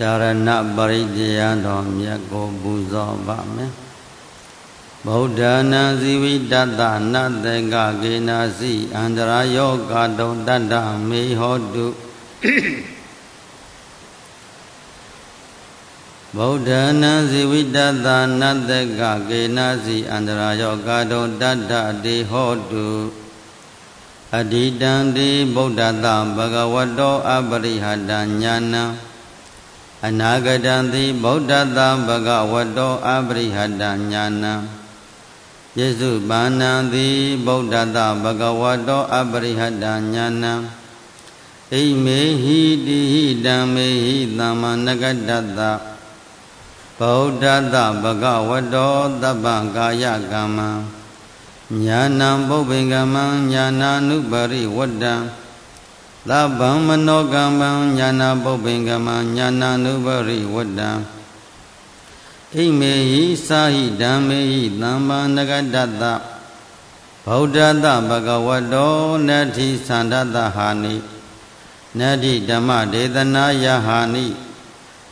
ဒါရဏပရိသေယတော်မြတ်ကိုပူဇော်ပါမယ်ဗုဒ္ဓနာဇီဝိတတနတ္တကကေနာစီအန္တရာယောဂတုံတတ္တမေဟောတုဗုဒ္ဓနာဇီဝိတတနတ္တကကေနာစီအန္တရာယောဂတုံတတ္တတေဟောတုအဓိတံတိဗုဒ္ဓတဘဂဝတောအပရိဟတညာဏံ အနာဂတံတိဗုဒ္ဓတဘဂဝတောအပရိဟတညာဏံယေစုပါဏံတိဗုဒ္ဓတဘဂဝတောအပရိဟတညာဏံဣမေဟိတိဟိတံမေဟိသမ္မာနဂတတဗုဒ္ဓတဘဂဝတောသဗ္ဗကာယကမ္မံညာဏံပုပ္ပင်္ဂမံညာနာနုပရိဝတ္တံ သဗ္ဗံမနောကမ္မံညာနာပုပ္ပင်္ဂမံညာနာနုပရိဝတ္တံဣမေဟိသာဟိဓမ္မေဟိသမ္မာနဂတတဗုဒ္ဓတဘဂဝတောနတ္ထိသန္တတဟာနိနတ္ထိဓမ္မဒေသနာယဟာနိ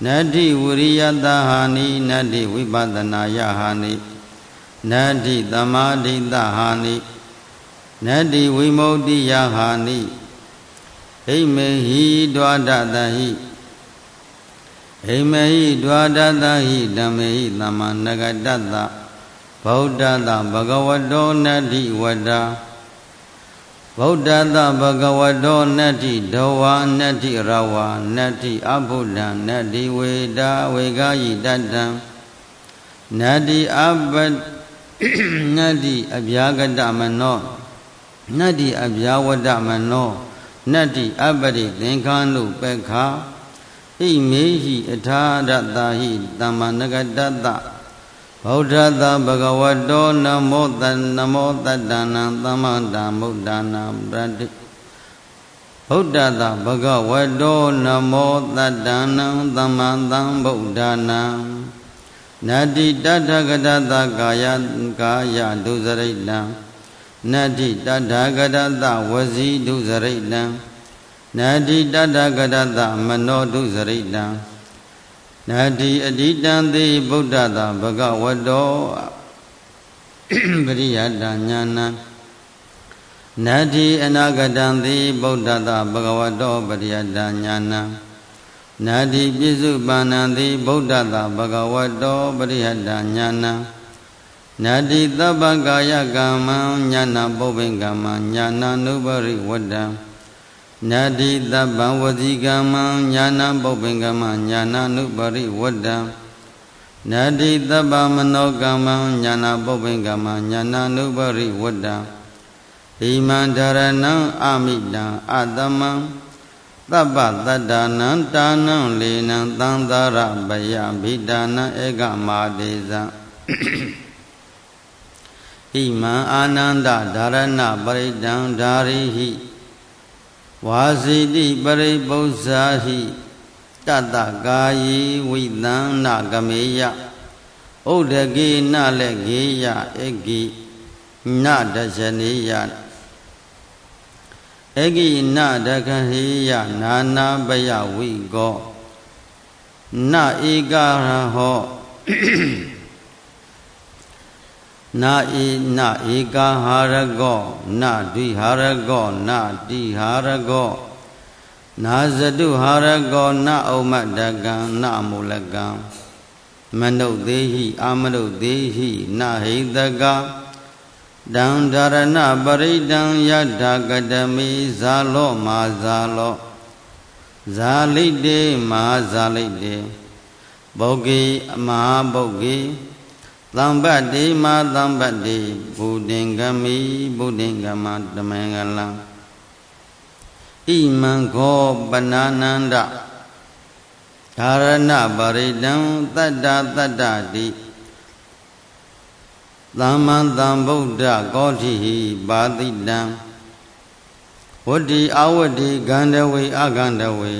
နတ္ထိဝိရိယတဟာနိနတ္ထိဝိပဿနာယဟာနိနတ္တိသမာဓိတဟာနိနတ္တိဝိမု ക്തി ယဟာနိ ဟိမေဟိဒွါဒတဟိဟိမေဟိဒွါဒတဟိဓမ္မေဟိသမ္မာနဂတတဗုဒ္ဓတဘဂဝတောနတ္တိဝတ္တာဗုဒ္ဓတဘဂဝတောနတ္တိဒဝါနတ္တိရဝါနတ္တိအဘုဒ္ဓံနတ္တိဝေဒာဝေဂာယိတတံနတ္တိအဘနတ္တိအဗျာဂတမနောနတ္တိအဗျာဝတမနော နတ္တိအပရိသင်္ခာနုပက္ခဣမေဟိအထာရတဟိသမ္မာနဂတတဗုဒ္ဓတဘဂဝတောနမောတနမောတတ္တနံသမ္မာတမုဒ္ဒနာပရတိဗုဒ္ဓတဘဂဝတောနမောတတ္တနံသမ္မာသမ္ဗုဒ္ဓနာနတ္တိတတ္ထဂတတကာယကာယဒုစရိတံ နတ္တိတတ္ထဂတတဝစီဒုစရိတံနတ္တိတတ္ထဂတတမနောဒုစရိတံနတ္တိအဓိတံသေဗုဒ္ဓတာဘဂဝတောပရိယတညာဏနတ္တိအနာဂတံသေဗုဒ္ဓတာဘဂဝတောပရိယတညာဏနာတိပိစုပါဏံတိဗုဒ္ဓတာဘဂဝတောပရိဟတညာဏ နာတိသဗ္ဗကာယကမ္မံညာနာပုပ္ပင်ကမ္မံညာနာနုပရိဝတ္တံနာတိသဗ္ဗံဝစီကမ္မံညာနာပုပ္ပင်ကမ္မညာနာနုပရိဝတ္တံနာတိသဗ္ဗမနောကမ္မံညာနာပုပ္ပင်ကမ္မညာနာနုပရိဝတ္တံဣမံဓရဏံအမိတံအတမံသဗ္ဗတတ္တာနံတာနံလေနံသံသာရပယဘိဒါနံဧကမာတေဇံ ဣမံအာနန္ဒဓာရဏပရိဒံဓာရိဟိဝါစီတိပရိပု္ပ္ပာဟိတတကာယေဝိသံနာကမေယဥဒကေနလည်းဂေယဧကိနဒဇနေယဧကိနဒခဟေယနာနာပယဝိကောနဧကရဟော နာဧနဧကဟာရကောနဒွိဟာရကောနတိဟာရကောနာဇတုဟာရကောနဩမတကံနမူလကံမနုဿေဟိအာမနုဿေဟိနဟိတကတံဓရဏပရိဒံယထာကတမိဇာလောမာဇာလောဇာလိတေမာဇာလိတေဘုဂ္ဂေအမဟာဘုဂ္ဂေ သံပတ္တိမာသံပတ္တိဘုဒ္ဓင်္ဂမိဘုဒ္ဓင်္ဂမတမင်္ဂလံဣမံခောပနာနန္ဒဓာရဏပရိဒံတတ္တတတ္တတိသမ္မံသမ္ဗုဒ္ဓကောဋိဟိပါတိတံဝတ္တိအဝတ္တိဂန္ဓဝေအဂန္ဓဝေ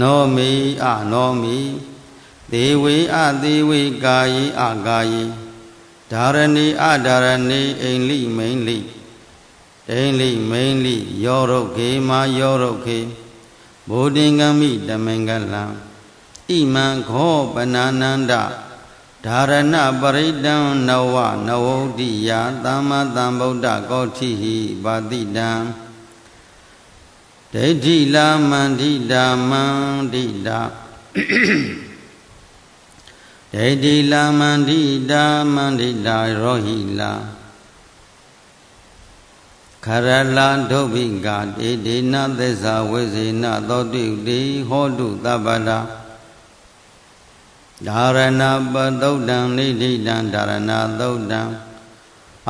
နောမိအနောမိ ဒေဝေအသေဝေကာယေအကာယေဓာရဏီအဓာရဏီအိန္လိမိန်လိဒိန်လိမိန်လိယောရုခေမာယောရုခေဘုဒ္ဓင်္ဂမိတမင်္ဂလံဣဣမံခောပနာနန္ဒဓာရဏပရိတံနဝနဝုဒ္ဓိယသမ္မာသမ္ဗုဒ္ဓကောဋိဟိပါတိတံဒိဋ္ဌိလာမန္တိတာမန္တိတာ ဒိဋ္ဌိလာမန္တိတာမန္တိတာရောဟိလာခရလာဒုဗ္ဗိကတေဒေနသစ္စာဝိဇေနသောတိတေဟောတုတပ္ပလာဒါရဏပသုတ်တံနိဋိတံဒါရဏသုတ်တံ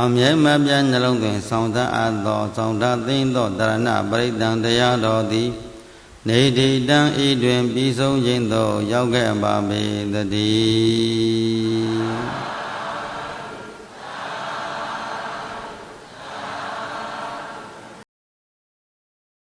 အမြဲမပြတ်နှလုံးသွင်းဆောင်သအပ်သောဆောင်သသိမ့်သောဒါရဏပရိတံတရားတော်သည် နေတိတံဤတွင်ပြီးဆုံးခြင်းသို့ရောက်ခဲ့ပါပေတည်း